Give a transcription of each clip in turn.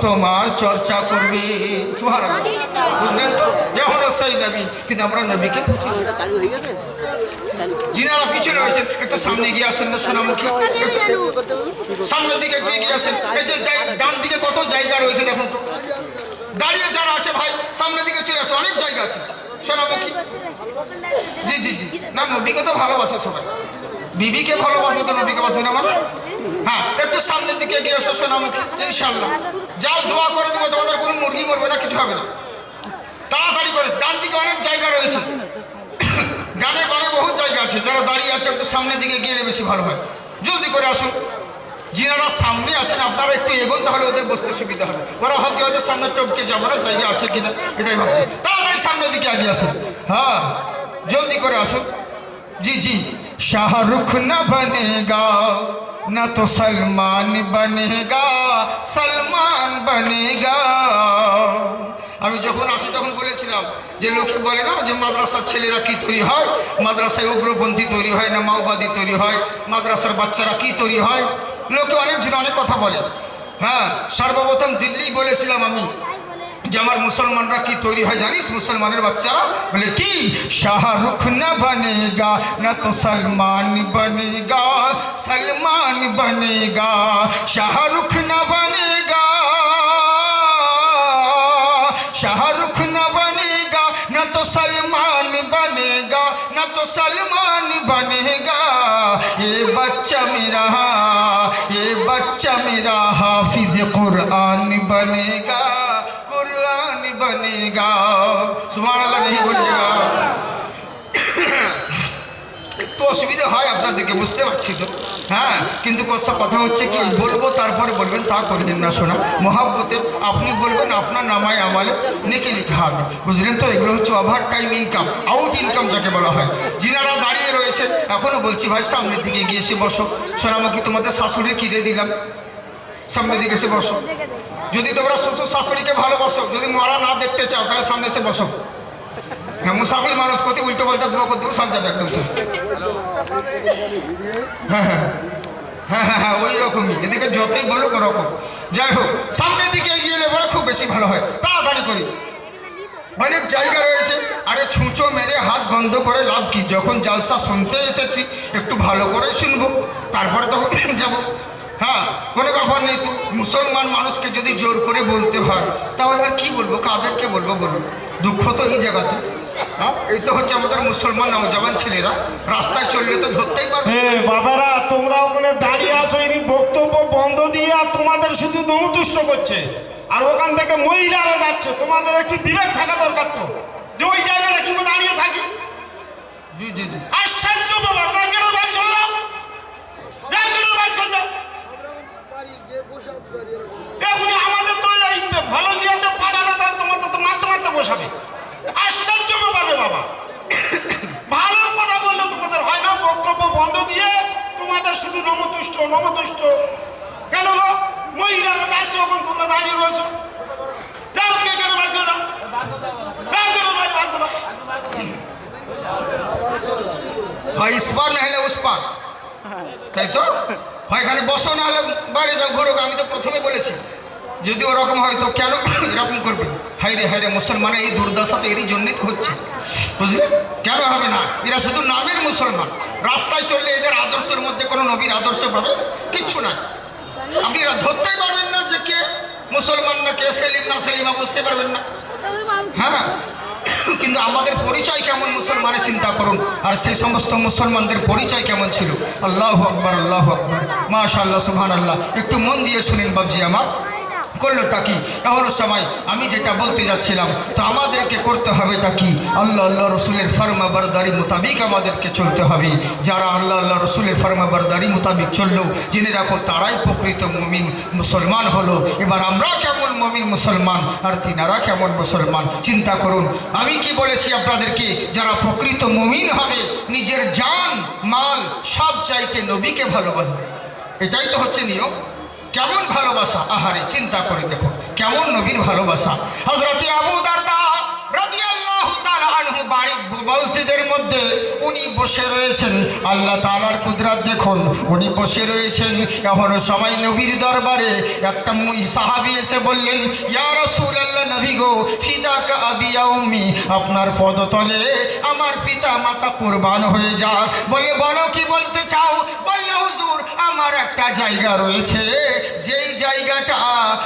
তোমার চর্চা করবে। সুবহানাল্লাহ। বুঝলেন তো? এখনও সেই নবী। কিন্তু আমরা নবীকে না। চালু হয়ে গেছে? যিনারা পিছনে রয়েছেন একটু সামনে গিয়ে আসেন না সোনামুখী। সামনের দিকে একটু এগিয়ে আসেন। এই যে জায়- ডান দিকে কত জায়গা রয়েছে দেখুন তো। দাঁড়িয়ে যারা আছে ভাই সামনের দিকে চলে আসে। অনেক জায়গা আছে। সোনামুখী। জি জি জি। না নবীকে তো ভালোবাসে সবাই। বিবিকে ভালোবাসবে তো নবীকে বাসবে না মানে? হ্যাঁ একটু সামনের দিকে এগিয়ে এসো সোনামুখী ইনশাল্লাহ যার দোয়া করে দেবো, তোমাদের কোনো মুরগি মরবে না, কিছু হবে না। তাড়াতাড়ি করে, ডান দিকে অনেক জায়গা রয়েছে। গানে গানে বহু জায়গা আছে, যারা দাঁড়িয়ে আছে, একটু সামনের দিকে গেলে বেশি ভালো হয়। জলদি করে আসুন। যিনারা সামনে আছেন, আপনারা একটু এগোন, তাহলে ওদের বসতে সুবিধা হবে। ওরা ভাবছে ওদের সামনে টপকে যাব না, জায়গা আছে কিনা, এটাই ভাবছে। তাড়াতাড়ি সামনের দিকে আগে আসুন। হ্যাঁ জলদি করে আসুন। জি জি। শাহরুখ না বনেগা? न तो सलमान बनेगा सलमान बनेगा আমি যখন আসি তখন বলেছিলাম যে লোকে বলে না যে মাদ্রাসার ছেলেরা কি তৈরি হয় মাদ্রাসায় উগ্রপন্থী তৈরি হয় না মাওবাদী তৈরি হয় মাদ্রাসার বাচ্চারা কি তৈরি হয় লোকে অনেকজন অনেক কথা বলে হ্যাঁ সর্বপ্রথম দিল্লি বলেছিলাম আমি যে আমার মুসলমানরা কি তৈরি হয় জানিস মুসলমানের বাচ্চারা বলে কি শাহরুখ না বনেগা না তো সলমান বনেগা সলমান বনেগা শাহরুখ না বনেগা शाहरुख न बनेगा न तो सलमान बनेगा न तो सलमान बनेगा ये बच्चा मेरा ये बच्चा मेरा हाफिज कुरान बनेगा कुरान बनेगा सुबह अल्लाह नहीं बोलिएगा একটু অসুবিধা হয় আপনাদেরকে বুঝতে পারছি তো হ্যাঁ কিন্তু কথা কথা হচ্ছে কি বলবো তারপরে বলবেন তা করবেন না শোনা মহাব্বতে আপনি বলবেন আপনার নামায় আমালে নেকে লিখা হবে বুঝলেন তো এগুলো হচ্ছে overtime income out income যাকে বলা হয় যিনারা দাঁড়িয়ে রয়েছে এখনও বলছি ভাই সামনের দিকে গিয়ে এসে বসো সোনামুখী তোমাদের শাশুড়ি কিনে দিলাম সামনের দিকে এসে বসো। যদি তোমরা শ্বশুর শাশুড়িকে ভালোবাসো, যদি মরা না দেখতে চাও, তাহলে সামনে এসে বসো। হ্যাঁ মুসাফির মানুষ কত উল্টো পাল্টা দোয়া করতে সব যাবে একদম শেষ। হ্যাঁ হ্যাঁ হ্যাঁ হ্যাঁ হ্যাঁ ওই রকমই। এদিকে যতই যাই হোক, সামনের দিকে এগিয়ে এলে খুব বেশি ভালো হয়। তাড়াতাড়ি করি। অনেক জায়গা রয়েছে। আরে ছুঁচো মেরে হাত করে যখন জালসা শুনতে এসেছি, একটু ভালো করে শুনব। তারপরে তখন যাব। হ্যাঁ কোনো ব্যাপার নেই। তো মুসলমান মানুষকে যদি জোর করে বলতে হয় তাহলে আর কি বলব? কাদেরকে বলব বলুন? দুঃখ তো এই জায়গাতে। হ্যাঁ এই তো হচ্ছে আমাদের মুসলমান ছেলেরা। রাস্তায় চললে তো ধরতেই পারবে। বাবারা তোমরা ওখানে দাঁড়িয়ে আসো এর বক্তব্য বন্ধ দিয়ে আর তোমাদের শুধু নমতুষ্ট করছে। আর ওখান থেকে মহিলারা যাচ্ছে তোমাদের একটু বিবেক থাকা দরকার তো। যে ওই জায়গাটা কি দাঁড়িয়ে থাকি? জি জি জি। আশ্চর্য বাবা আপনারা কেন বাড়ি চলে যাও যাও কেন বাড়ি চলে যাও এখনই আমাদের তো ভালো লিয়াতে পাঠালে তাহলে তোমাদের তো মারতে মারতে বসাবে। আশ্চর্য ব্যাপার রে বাবা। ভালো কথা বললে তোমাদের হয় না বক্তব্য বন্ধ দিয়ে তোমাদের শুধু নমতুষ্ট নমতুষ্ট। কেন গো? মহিলারা যাচ্ছে ওখান তোমরা দাঁড়িয়ে রয়েছো। যাও কে কেন বাড়ি চলে যাও যাও কেন বাড়ি না হলে তাই তো? হয় এখানে বসো না হলে বাইরে যাও, ঘুরো। আমি তো প্রথমে বলেছি, যদি ওরকম হয় তো কেন এরকম করবে? হাইরে হাইরে মুসলমানের এই দুর্দশা তো এরই জন্যই হচ্ছে। বুঝলে? কেন হবে না? এরা শুধু নামের মুসলমান। রাস্তায় চললে এদের আদর্শের মধ্যে কোনো নবীর আদর্শ পাবে? কিচ্ছু নাই। আপনি এরা ধরতেই পারবেন না যে কে মুসলমান না কে সেলিম না সেলিমা, বুঝতে পারবেন না। হ্যাঁ। কিন্তু আমাদের পরিচয় কেমন মুসলমানে চিন্তা করুন। আর সেই সমস্ত মুসলমানদের পরিচয় কেমন ছিল? আল্লাহ আকবর আল্লাহ আকবর। মাশাল্লাহ সুহান আল্লাহ একটু মন দিয়ে শুনেন বাবজি আমার। করল তা কি? সময় আমি যেটা বলতে যাচ্ছিলাম, তো আমাদেরকে করতে হবে তা কি? আল্লাহ আল্লাহ রসুলের ফরমা বরদারি মোতাবিক আমাদেরকে চলতে হবে। যারা আল্লাহ আল্লাহ রসুলের ফরমা বরদারি মোতাবিক চলল, জেনে রাখো, তারাই প্রকৃত মমিন, মুসলমান হলো। এবার আমরা কেমন মমিন, মুসলমান? আর তিনারা কেমন মুসলমান? চিন্তা করুন। আমি কি বলেছি আপনাদেরকে? যারা প্রকৃত মমিন হবে, নিজের জান, মাল সব চাইতে নবীকে ভালোবাসবে। এটাই তো হচ্ছে নিয়ম। কেমন ভালোবাসা? আহারে, চিন্তা করে দেখো, কেমন নবীর ভালোবাসা। হজরতে আবু মধ্যে উনি বসে রয়েছেন। আল্লাহ তালার দেখুন, উনি বসে রয়েছেন। নবীর দরবারে একটা মুই সাহাবি এসে বললেন আল্লাহ গো আপনার পদতলে আমার পিতা মাতা কোরবান হয়ে যা। বলে, বলো কি বলতে চাও? বললে, হুজুর আমার একটা জায়গা রয়েছে। যেই জায়গাটা,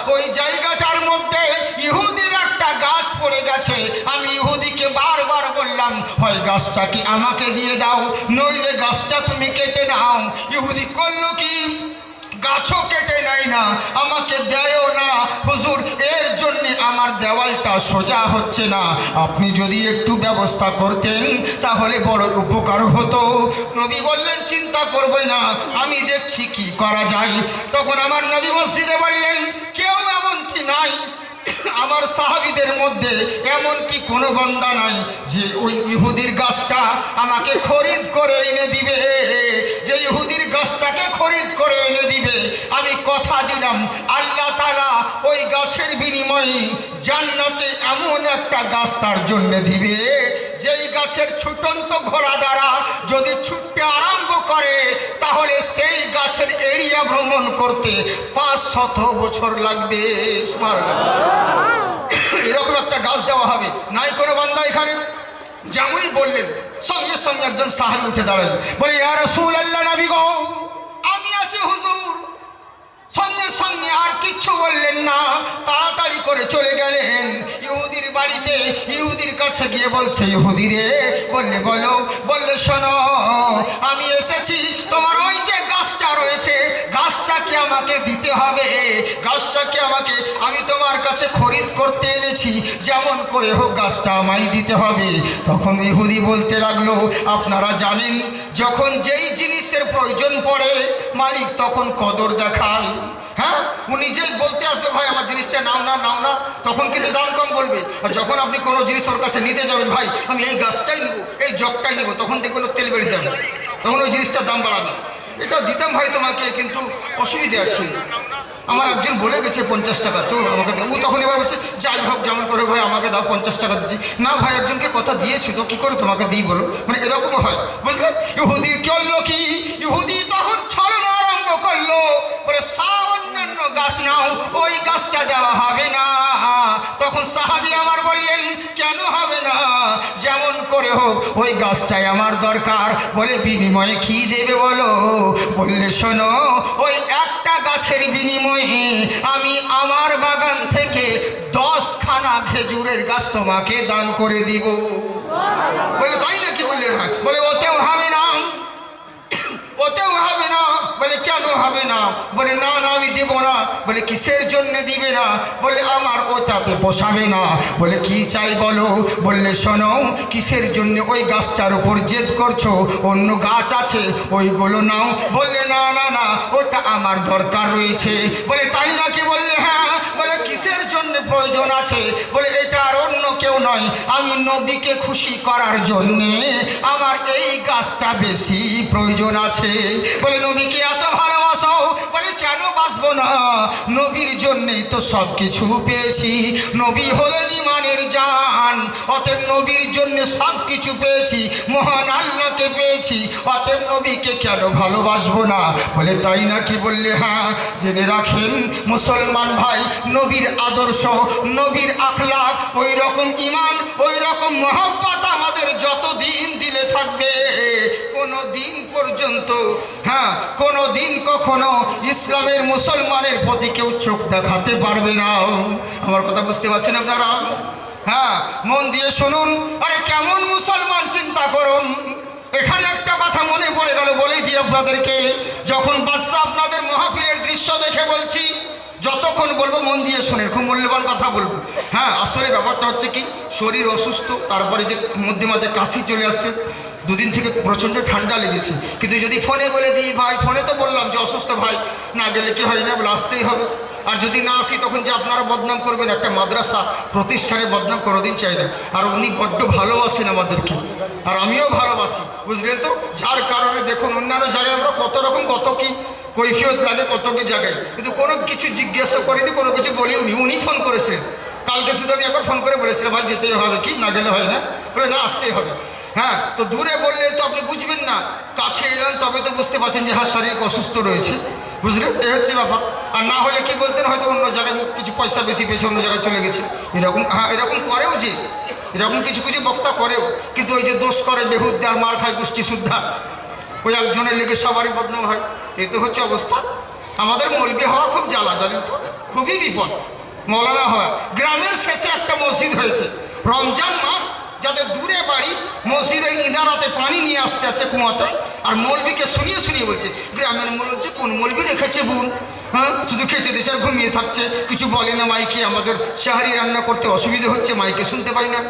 ওই জায়গাটার মধ্যে ইহুদির একটা গাছ পড়ে গেছে। আমি ইহুদিকে বারবার বললাম, হয় গাছটা কি আমাকে দিয়ে দাও? নইলে গাছটা তুমি কেটে নাও। ইহুদি করল কি? গাছও কেটে নেয় না, আমাকে দেয়ও না। হুজুর, এর জন্যে আমার দেওয়ালটা সোজা হচ্ছে না। আপনি যদি একটু ব্যবস্থা করতেন, তাহলে বড় উপকার হতো। নবী বললেন, চিন্তা করবে না, আমি দেখছি কি করা যায়। তখন আমার নবী মসজিদে বললেন, কেউ এমন কি নাই আমার সাহাবিদের মধ্যে এমন কি কোনো বান্দা নাই যে ওই ইহুদির গাছটা আমাকে খরিদ করে এনে দিবে? যে ইহুদির গাছটাকে খরিদ করে এনে দিবে? আমি কথা দিলাম, আল্লাহ তালা ওই গাছের বিনিময়ে জান্নাতে এমন একটা গাছ তার জন্য দিবে, যেই গাছের ছুটন্ত ঘোড়া দ্বারা যদি ছুটতে আরম্ভ করে, তাহলে সেই গাছের এরিয়া ভ্রমণ করতে পাঁচ শত বছর লাগবে। এরকম একটা গাছ দেওয়া হবে। নাই কোনো বান্দা এখানে? যেমনই বললেন, সঙ্গে সঙ্গে একজন সাহায্য উঠে দাঁড়ালেন বলে আল্লাহ আমি আছি হুজুর কিচ্ছু বললেন না। তাড়াতাড়ি করে চলে গেলেন। ইহুদির বাড়িতে, ইহুদির কাছে গিয়ে বলছে, ইহুদি রে, বললে বলো, বললে শোনো, আমি এসেছি, তোমার ওই যে গাছটা রয়েছে গাছটাকে আমাকে দিতে হবে? গাছটাকে আমাকে, আমি তোমার কাছে খরিদ করতে এনেছি, যেমন করে হোক গাছটা আমায় দিতে হবে? তখন ইহুদি বলতে লাগল, আপনারা জানেন, যখন যেই জিনিসের প্রয়োজন পড়ে, মালিক তখন কদর দেখায়। হ্যাঁ? ও নিজেই বলতে আসবে ভাই, আমার জিনিসটা নাও না নাও না। তখন কিন্তু দাম কম বলবে। আর যখন আপনি কোনো জিনিস ওর কাছে নিতে যাবেন, ভাই, আমি এই গাছটাই নেব, এই জগটাই নেব, তখন দেখবেন ওর তেল বেড়ে যাবে। তখন ওই জিনিসটার দাম বাড়াবে। এটা দিতাম ভাই তোমাকে, কিন্তু অসুবিধে আছে। আমার একজন বলে গেছে পঞ্চাশ টাকা, তো আমাকে দাও। ও তখন এবার বলছে, যাই হোক, যেমন করে ভাই, আমাকে দাও পঞ্চাশ টাকা দিচ্ছি। না ভাই, একজনকে কথা দিয়েছি, তো কি করে তোমাকে দিই বলো? মানে এরকমও হয় বুঝলেন ইহুদির করল কি? ইহুদি তখন ছলনা আরম্ভ করল। বলে সা অন্যান্য গাছ নাও, ওই গাছটা দেওয়া হবে না। তখন সাহাবি আমার বললেন, কেন হবে না? যেমন করে হোক, ওই গাছটাই আমার দরকার। বলে, বিনিময়ে কি দেবে বলো? বললে, শোনো, ওই একটা গাছের বিনিময়ে আমি আমার বাগান থেকে দশখানা খেজুরের গাছ তোমাকে দান করে দিব। বলে, তাই নাকি? বললে হ্যাঁ। বলে ওতেও বলে, কেন হবে না? বলে, না না, আমি দেবো না। বলে, কিসের জন্য দিবে না? বলে, আমার ওটাতে পোষাবে না। বলে, কি চাই বলো? বললে, শোনো, কিসের জন্য ওই গাছটার উপর জেদ করছ? অন্য গাছ আছে, ওইগুলো নাও। বললে, না না না, ওটা আমার দরকার রয়েছে। বলে, তাই নাকি? বললে হ্যাঁ কিসের জন্য প্রয়োজন আছে? বলে, এটা আর অন্য কেউ নয়। আমি নবীকে খুশি করার জন্যে আমার এই কাজটা বেশি প্রয়োজন আছে। বলে, নবীকে এত ভালোবাসো বলে কেন বাসবো না? নবীর জন্যেই তো সব কিছু পেয়েছি। নবী হলেন ইমানের জান। অতএব নবীর জন্য সব কিছু পেয়েছি। মহান আল্লাহকে পেয়েছি। অতএব নবীকে কেন ভালোবাসবো না? বলে, তাই নাকি বললে হ্যাঁ জেনে রাখেন মুসলমান ভাই, নবীর আদর্শ, নবীর আখলা ওই রকম ইমান ওই রকম মহব্বত আমাদের যত দিন দিলে থাকবে কোনো দিন পর্যন্ত হ্যাঁ কোনো দিন কখনো ইসলামের মুসলমানের প্রতি কেউ চোখ দেখাতে পারবে না। আমার কথা বুঝতে পারছেন আপনারা? হ্যাঁ মন দিয়ে শুনুন। আরে কেমন মুসলমান চিন্তা করুন। এখানে একটা কথা মনে পড়ে গেল, বলেই দিই আপনাদেরকে। যখন বাদশাহ আপনাদের মহাফিলের দৃশ্য দেখে বলছি, যতক্ষণ বলব মন দিয়ে শোনেন খুব মূল্যবান কথা বলব। হ্যাঁ আসলে ব্যাপারটা হচ্ছে কি, শরীর অসুস্থ, তারপরে যে মধ্যে মাঝে কাশি চলে আসছে দুদিন থেকে প্রচণ্ড ঠান্ডা লেগেছে। কিন্তু যদি ফোনে বলে দিই, ভাই, ফোনে তো বললাম যে, অসুস্থ ভাই, না গেলে কি হয় না? বলে, আসতেই হবে। আর যদি না আসি, তখন যে আপনারা বদনাম করবেন, একটা মাদ্রাসা প্রতিষ্ঠানে বদনাম কোনোদিন চাই না। আর উনি বড্ড ভালোবাসেন আমাদেরকে। আর আমিও ভালোবাসি, বুঝলেন তো? যার কারণে দেখুন, অন্যান্য জায়গায় আমরা কত রকম, কত কি কৈফিয়ত লাগে, কত কি জায়গায় কিন্তু কোনো কিছু জিজ্ঞাসা করিনি, কোনো কিছু বলিনি উনি ফোন করেছেন। কালকে শুধু আমি একবার ফোন করে বলেছিলাম, ভাই, যেতেই হবে কি? না গেলে হয় না? বলে, না, আসতেই হবে। হ্যাঁ তো দূরে বললে তো আপনি বুঝবেন না। কাছে এলাম তবে তো বুঝতে পারছেন যে হ্যাঁ শারীরিক অসুস্থ রয়েছে। বুঝলেন? এই হচ্ছে ব্যাপার। আর না হলে কি বলতেন? হয়তো অন্য জায়গায় কিছু পয়সা বেশি পেয়েছে, অন্য জায়গায় চলে গেছে। এরকম হ্যাঁ এরকম করেও যে, এরকম কিছু কিছু বক্তা করেও। কিন্তু ওই যে দোষ করে বেহুদ্দা আর মার খায় গোষ্ঠী শুদ্ধা। ওই একজনের লেগে সবারই বদনাম হয়। এ তো হচ্ছে অবস্থা। আমাদের মলবি হওয়া খুব জ্বালা, জানেন তো? খুবই বিপদ। মৌলানা হওয়া। গ্রামের শেষে একটা মসজিদ হয়েছে। রমজান মাস যাদের দূরে বাড়ি মসজিদের ইদারাতে পানি নিয়ে আসতে আসে কুয়াতে। আর মলবিকে শুনিয়ে শুনিয়ে বলছে, গ্রামের মল হচ্ছে কোন মলবি রেখেছে বোন? হ্যাঁ? শুধু খেচে দিচ্ছে আর ঘুমিয়ে থাকছে। কিছু বলে না মাইকে, আমাদের শাহারি রান্না করতে অসুবিধে হচ্ছে, মাইকে শুনতে পাই না।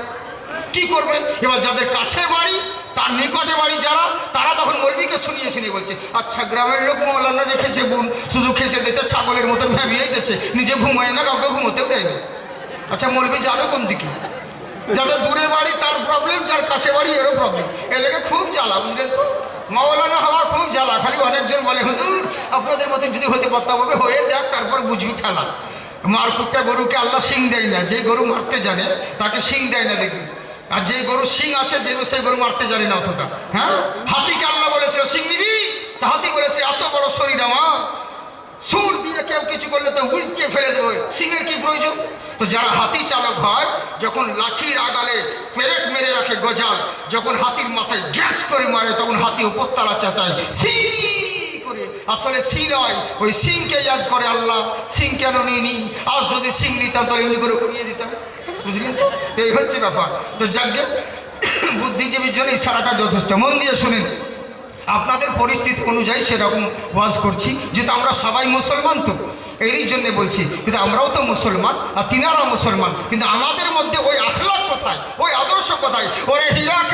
কি করবে? এবার যাদের কাছে বাড়ি, তার নিকটে বাড়ি যারা, তারা তখন মৌলবীকে শুনিয়ে শুনিয়ে বলছে আচ্ছা গ্রামের লোক মৌলানা রেখেছে বোন, শুধু খেসে দিয়েছে ছাগলের মতন ভেবিয়ে দিয়েছে নিজে ঘুমায় না, কাউকে ঘুমোতেও দেয় না আচ্ছা মৌলবী যাবে কোন দিকে? যাদের দূরে বাড়ি, তার প্রবলেম যার কাছে বাড়ি, এরও প্রবলেম এলাকা খুব জ্বালা, বুঝলেন তো? মৌলানা হওয়া খুব জ্বালা, খালি অনেকজন বলে, হুজুর, আপনাদের মতন যদি হতে পারতাম হয়ে দেখ তারপর বুঝবি ঠেলা। মার কুত্তা গরুকে আল্লাহ শিং দেয় না যে গরু মারতে জানে, তাকে শিং দেয় না দেখবি। আর যে গরু শিং আছে, যে সেই গরু মারতে জানে না অতটা। হ্যাঁ? হাতিকে আল্লাহ বলেছিল, শিং নিবি? তা হাতি বলেছে, এত বড় শরীর আমার কেউ কিছু করলে তো উল্টিয়ে ফেলে দেবো। সিংয়ের কি প্রয়োজন? তো যারা হাতি চালক হয়, যখন লাঠির আগালে পেরেক মেরে রাখে গজাল, যখন হাতির মাথায় গ্যাচ করে মারে, তখন হাতি উপরতলা চেঁচায় সি করে। আসলে সি নয়, ওই সিংকে ইয়াদ করে আল্লাহ। সিং কেন নিইনি আজ যদি সিং নিতাম, তাহলে এমনি করে উড়িয়ে দিতাম। বুঝলেন তো? এই হচ্ছে ব্যাপার। তো যাকে বুদ্ধিজীবীর জন্য সারাটা যথেষ্ট। মন দিয়ে শুনেন। আপনাদের পরিস্থিতি অনুযায়ী সেরকম ওয়াজ করছি, যেহেতু আমরা সবাই মুসলমান তো। এরই জন্যে বলছি কিন্তু আমরাও তো মুসলমান, আর তিনারা মুসলমান, কিন্তু আমাদের মধ্যে ওই আখলাক কোথায়, ওই আদর্শ কোথায়? ওরে হিরাক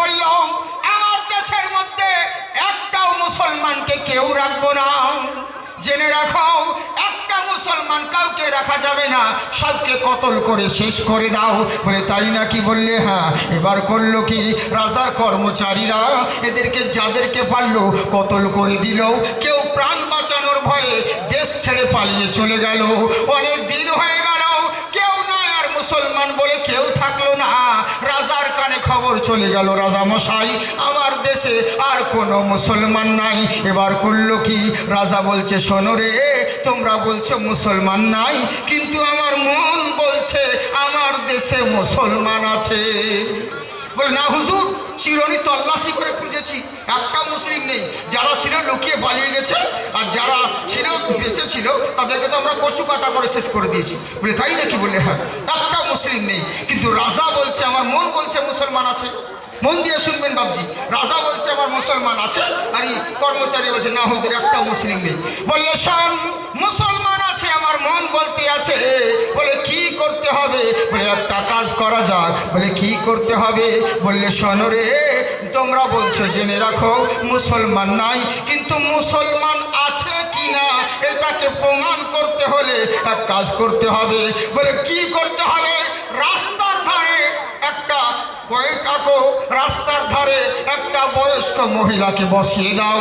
বলল আমার দেশের মধ্যে একটাও মুসলমানকে কেউ রাখব না। জেনে রাখো মুসলমান কাউকে রাখা যাবে না। সবকে কতল করে শেষ করে দাও। বলে তাই নাকি বললে হ্যাঁ এবার করল কি? রাজার কর্মচারীরা এদেরকে যাদেরকে পারল কতল করে দিল। কেউ প্রাণ বাঁচানোর ভয়ে দেশ ছেড়ে পালিয়ে চলে গেল। অনেক দিন হয়ে গেল, কেউ নয় আর মুসলমান বলে কেউ থাকল না। রাজার খবর চলে গেল রাজা মশাই, আমার দেশে আর কোনো মুসলমান নাই। এবার করল কি? রাজা বলছে, শোনো রে, তোমরা বলছো মুসলমান নাই, কিন্তু আমার মন বলছে আমার দেশে মুসলমান আছে। বলে, না হুজুর, চিরনি তল্লাশি করে খুঁজেছি। একটা মুসলিম নেই। যারা ছিল লুকিয়ে পালিয়ে গেছে, আর যারা ছিল, বেঁচে ছিল, তাদেরকে তো আমরা কচু কাতা করে শেষ করে দিয়েছি। বলে, তাই নাকি? বলে হ্যাঁ একটা মুসলিম নেই। কিন্তু রাজা বলছে, আমার মন বলছে মুসলমান আছে। মন দিয়ে শুনবেন বাবজি রাজা বলছে, আমার মুসলমান আছে। আর কর্মচারী বলছে, না হুজুর, একটা মুসলিম নেই। বললে, শোন, মুসলমান আছে, আমার মন বলতে আছে। বলে, কি করতে হবে? বলে, একটা কাজ করা যাক। বলে, কি করতে হবে? বললে, শোনো রে, তোমরা বলছো, জেনে রাখো, মুসলমান নাই, কিন্তু মুসলমান আছে কি না এটাকে প্রমাণ করতে হলে এক কাজ করতে হবে। বলে, কি করতে হবে? রাস্তার ধারে একটা রাস্তার ধারে একটা বয়স্ক মহিলাকে বসিয়ে দাও।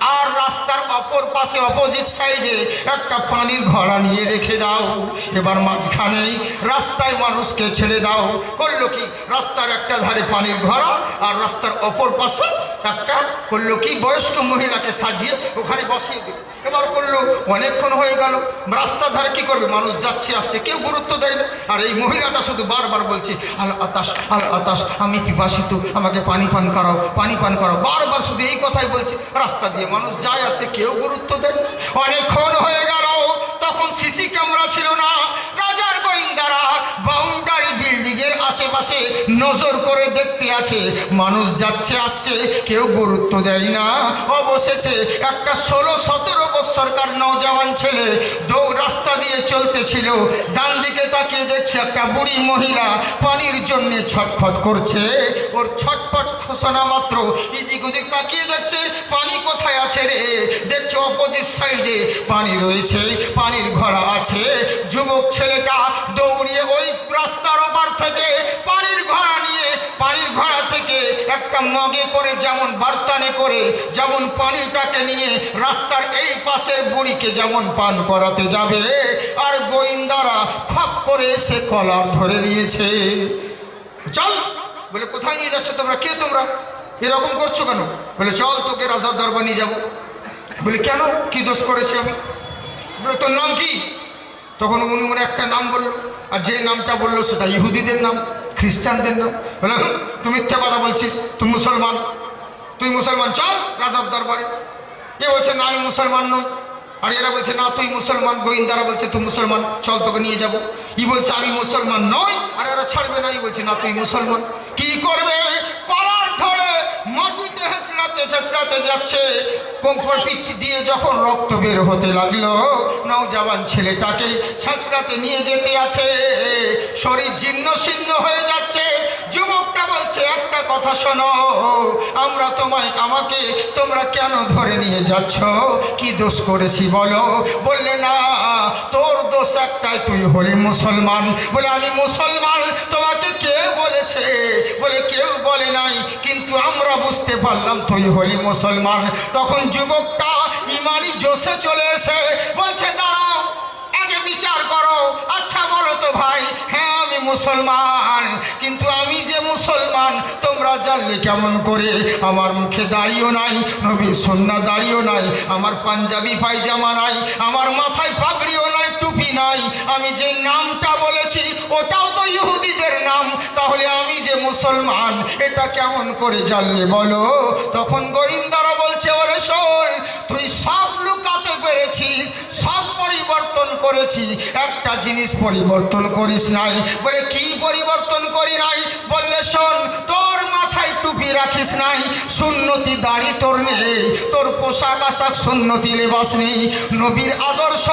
আর রাস্তার অপর পাশে অপোজিট সাইডে একটা পানির ঘড়া নিয়ে রেখে দাও। এবার মাঝখানেই রাস্তায় মানুষকে ছেড়ে দাও। করল কি? রাস্তার একটা ধারে পানির ঘড়া আর রাস্তার অপর পাশে একটা করল, কি বয়স্ক মহিলাকে সাজিয়ে ওখানে বসিয়ে দিল। এবার করল, অনেকক্ষণ হয়ে গেল রাস্তার ধারে কি করবে? মানুষ যাচ্ছে, আসছে, কেউ গুরুত্ব দেয় না। আর এই মহিলাটা শুধু বারবার বলছে, আল আতাস আল আতাস আমি কি পিপাসিত, আমাকে পানি পান করাও, পানি পান করাও। বারবার শুধু এই কথাই বলছে, রাস্তা দিয়ে মানুষ যায়, আসে, কেউ গুরুত্ব দেয় না। অনেকক্ষণ হয়ে গেল, তখন সিসি ক্যামেরা ছিল না। রাজার গোয়েন্দারা বাউন্ডারি বিল্ডিংয়ের আশেপাশে নজর করে দেখতে আছে। মানুষ যাচ্ছে, আসছে, কেউ গুরুত্ব দেয় না। অবশেষে একটা ষোলো, সতেরো বৎসরকার নৌজওয়ান ছেলে দৌড় রাস্তা দিয়ে চলতেছিল। ডান দিকে তাকিয়ে দেখছে একটা বুড়ি মহিলা পানির জন্য ছটফট করছে। ওর ছটফট ঘোষণা মাত্র এদিক ওদিক তাকিয়ে দেখছে, পানি কোথায় আছে রে? দেখছে অপোজিট সাইডে পানি রয়েছে, পানির ঘোড়া আছে। যুবক ছেলেটা দৌড়িয়ে ওই রাস্তার ওপার থেকে পানির ঘোড়া নিয়ে, পানির ঘোড়া থেকে একটা মগে করে যেমন বার্তানে করে, যেমন পানিটাকে নিয়ে রাস্তার এই পাশের বুড়িকে যেমন পান করাতে যাবে। আর গোয়েন্দারা খপ করে এসে কলার ধরে নিয়েছে। চল! বলে, কোথায় নিয়ে যাচ্ছ তোমরা? কে তোমরা? এরকম করছ কেন? বলে, চল, তোকে রাজার দরবার নিয়ে যাব। বলে, কেন? কি দোষ করেছি আমি? তোর নাম কি? তখন উনি মনে একটা নাম বলল আর যে নামটা বলল সেটা ইহুদিদের নাম খ্রিস্টানদের নাম। বলে "হুঁ, তুই মিথ্যে কথা বলছিস তুই মুসলমান। তুই মুসলমান চল রাজার দরবারে। এ বলছে না আমি মুসলমান নই। আর এরা বলছে না তুই মুসলমান গোয়েন্দারা বলছে তুই মুসলমান। চল তোকে নিয়ে যাব। ই বলছে আমি মুসলমান নই। আর এরা ছাড়বে না ই বলছে না তুই মুসলমান। কি করবে? হেঁচড়াতে হেঁচড়াতে যাচ্ছে। কোমর পিচ্ছি দিয়ে যখন রক্ত বের হতে লাগল নৌজওয়ান ছেলেটাকে ছেঁচড়াতে নিয়ে যেতে আছে। শরীর জীর্ণ শীর্ণ হয়ে যাচ্ছে। যুবকটা বলছে, একটা কথা শোনো, আমরা তোমায়, আমাকে তোমরা কেন ধরে নিয়ে যাচ্ছ? কি দোষ করেছি বলো? বললে, না, তোর দোষ একটাই, তুই হলি মুসলমান। বলে, আমি মুসলমান, তোমাকে কে বলেছে? বলে, কেউ বলে নাই, কিন্তু আমরা বুঝতে পারলাম তুই হলি মুসলমান। তখন যুবকটা ইমানি জোশে চলে এসে বলছে, দাঁড়াও, আগে বিচার করো। আচ্ছা বলো তো ভাই হ্যাঁ আমি মুসলমান। কিন্তু আমি যে মুসলমান, তোমরা জানলে কেমন করে? আমার মুখে দাড়িও নাই, নবীর সন্না দাড়িও নাই, আমার পাঞ্জাবি পায়জামা নাই, আমার মাথায় পাগড়িও নাই, টুপি নাই। আমি যে নামটা বলেছি, ওটাও তো ইহুদিদের নাম। তাহলে আমি মুসলমান, এটা কেমন করে জানলে বলো? তখন গোয়েন্দারা বলছে, ওরে শোন, তুই সব লুকাতে পেরেছিস, সব পরিবর্তন করেছিস, একটা জিনিস পরিবর্তন করিস নাই। বলে, কি পরিবর্তন করি নাই? বললে, শোন, তোর মাথায় টুপি রাখিস নাই, সুন্নতি দাড়ি তোর নেই, তোর পোশাক আশাক সুন্নতি লেবাস নেই, নবীর আদর্শ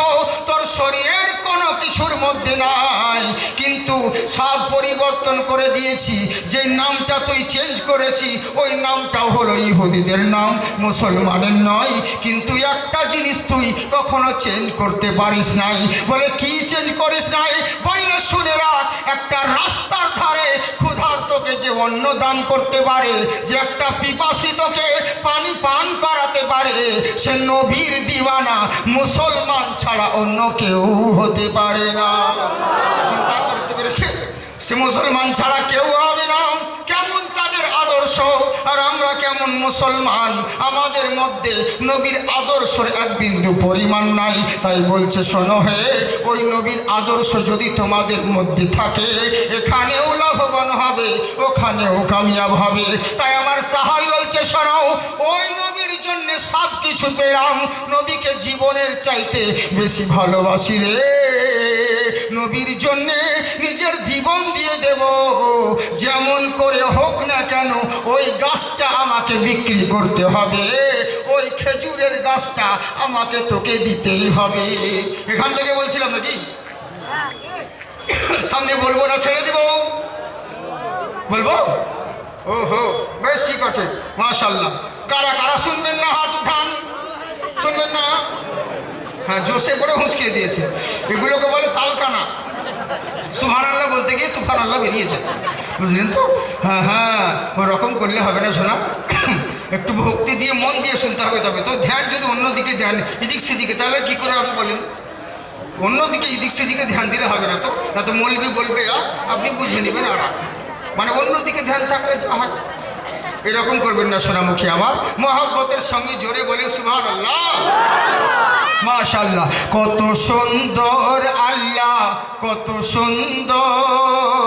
তোর শরীরের কোনো কিছুর মধ্যে নাই। কিন্তু সব পরিবর্তন করে দিয়েছি। যে নামটা তুই চেঞ্জ করেছি, ওই নামটাও হলো ইহুদিদের নাম, মুসলমানের নয়। কিন্তু একটা জিনিস তুই কখনো চেঞ্জ করতে পারিস নাই। বলে, কি চেঞ্জ করিস নাই? বললে, শুনে রাখ, একটা যে অন্ন দান করতে পারে, যে একটা পিপাসিতকে পানি পান করাতে পারে, সে নবীর দিওয়ানা মুসলমান ছাড়া অন্য কেউ হতে পারে না। চিন্তা করতে পেরেছে? সে মুসলমান ছাড়া কেউ হবে না। আর আমরা কেমন মুসলমান? আমাদের মধ্যে নবীর আদর্শের এক বিন্দু পরিমাণ নাই। তাই বলছে, শোনো হে, ওই নবীর আদর্শ যদি তোমাদের মধ্যে থাকে, এখানেও লাভবান হবে, ওখানেও কামিয়াব হবে। তাই আমার সাহাল বলছে, শোনো, ওই নবীর জন্য সব কিছু পেলাম। নবীকে জীবনের চাইতে বেশি ভালোবাসি রে। নবীর জন্যে নিজের জীবন দিয়ে দেব। যেমন করে হোক না কেন, ওই গাছটা আমাকে বিক্রি করতে হবে। ওই খেজুরের গাছটা আমাকে তোকে দিতেই হবে। এখান থেকে বলছিলাম নাকি? সামনে বলব না, ছেড়ে দেব। বলব? ও হো বেশ ঠিক আছে মাশাল্লাহ কারা কারা শুনবেন না হাত উঠান? শুনবেন না? হ্যাঁ জোসে করে হুঁচকিয়ে দিয়েছে। এগুলোকে বলে তালকানা। সুহান আল্লাহ বলতে গিয়ে তুফান আল্লাহ বেরিয়েছে বুঝলেন তো? হ্যাঁ হ্যাঁ ওরকম করলে হবে না শোনা। একটু ভক্তি দিয়ে মন দিয়ে শুনতে হবে তবে। তো ধ্যান যদি অন্যদিকে ধ্যান, এদিক সেদিকে, তাহলে কি করে আপনি বলেন? অন্যদিকে এদিক সেদিকে ধ্যান দিলে হবে না তো? না তো মলবি বলবে আপনি বুঝে নেবেন আর মানে অন্যদিকে ধ্যান থাকলে যা হয়। এরকম করবেন না সোনামুখী আমার। মহাব্বতের সঙ্গে জোরে বলেন সুভান আল্লাহ মাশাল্লাহ কত সুন্দর আল্লাহ কত সুন্দর।